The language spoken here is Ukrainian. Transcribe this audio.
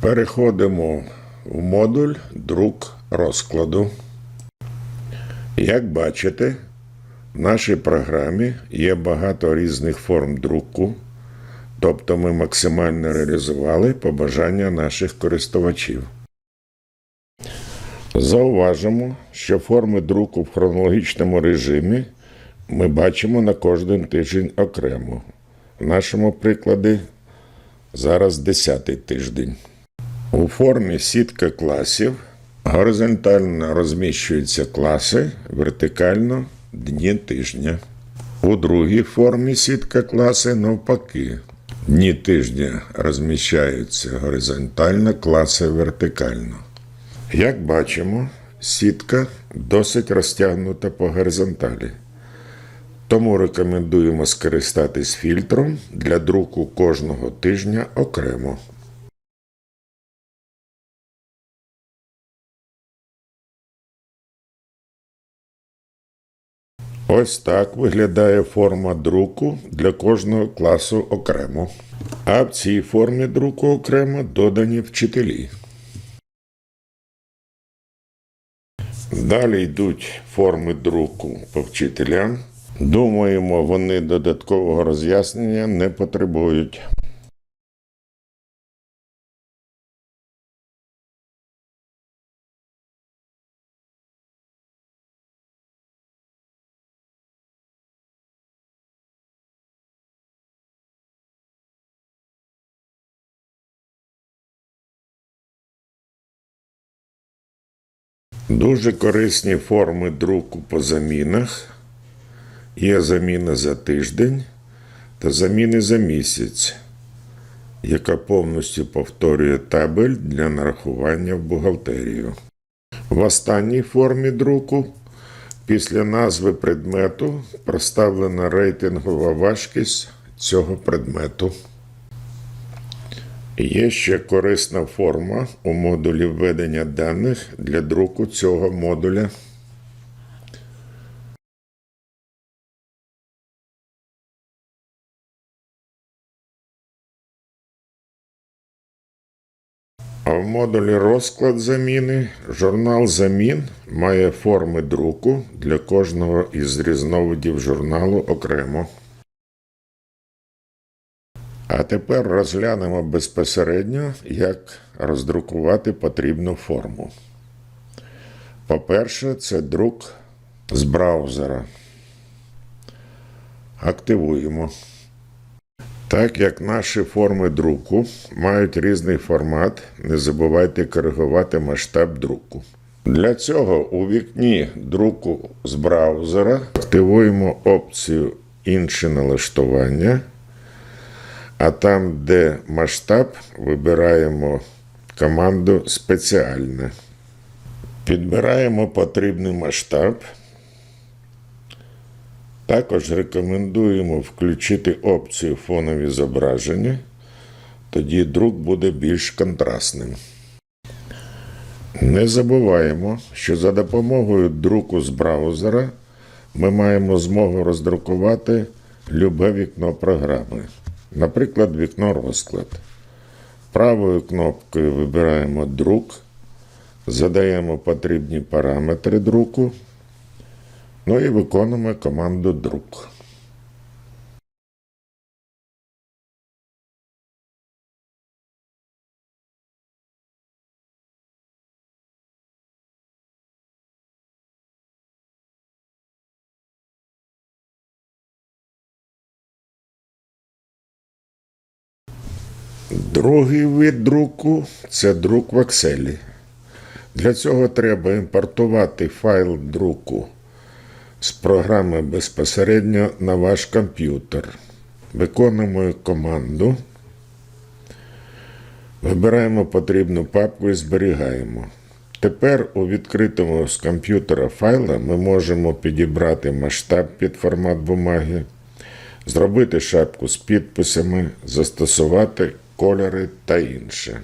Переходимо в модуль друк розкладу. Як бачите, в нашій програмі є багато різних форм друку, тобто ми максимально реалізували побажання наших користувачів. Зауважимо, що форми друку в хронологічному режимі ми бачимо на кожен тиждень окремо. В нашому прикладі зараз 10 тиждень. У формі сітка класів горизонтально розміщуються класи, вертикально дні тижня. У другій формі сітка класи навпаки. Дні тижня розміщаються горизонтально, класи вертикально. Як бачимо, сітка досить розтягнута по горизонталі. Тому рекомендуємо скористатись фільтром для друку кожного тижня окремо. Ось так виглядає форма друку для кожного класу окремо. А в цій формі друку окремо додані вчителі. Далі йдуть форми друку по вчителям. Думаємо, вони додаткового роз'яснення не потребують. Дуже корисні форми друку по замінах. Є заміна за тиждень та заміни за місяць, яка повністю повторює табель для нарахування в бухгалтерію. В останній формі друку після назви предмету проставлена рейтингова важкість цього предмету. Є ще корисна форма у модулі введення даних для друку цього модуля. А в модулі розклад заміни журнал замін має форми друку для кожного із різновидів журналу окремо. А тепер розглянемо безпосередньо, як роздрукувати потрібну форму. По-перше, це друк з браузера. Активуємо. Так як наші форми друку мають різний формат, не забувайте коригувати масштаб друку. Для цього у вікні друку з браузера активуємо опцію Інші налаштування. А там, де масштаб, вибираємо команду спеціальне. Підбираємо потрібний масштаб. Також рекомендуємо включити опцію фонові зображення, тоді друк буде більш контрастним. Не забуваємо, що за допомогою друку з браузера ми маємо змогу роздрукувати любе вікно програми. Наприклад, вікно розклад. Правою кнопкою вибираємо друк, задаємо потрібні параметри друку, ну і виконуємо команду друк. Другий вид друку це друк в Excel. Для цього треба імпортувати файл друку з програми безпосередньо на ваш комп'ютер. Виконуємо команду. Вибираємо потрібну папку і зберігаємо. Тепер у відкритому з комп'ютера файла ми можемо підібрати масштаб під формат бумаги, зробити шапку з підписами, застосувати кольори та інше.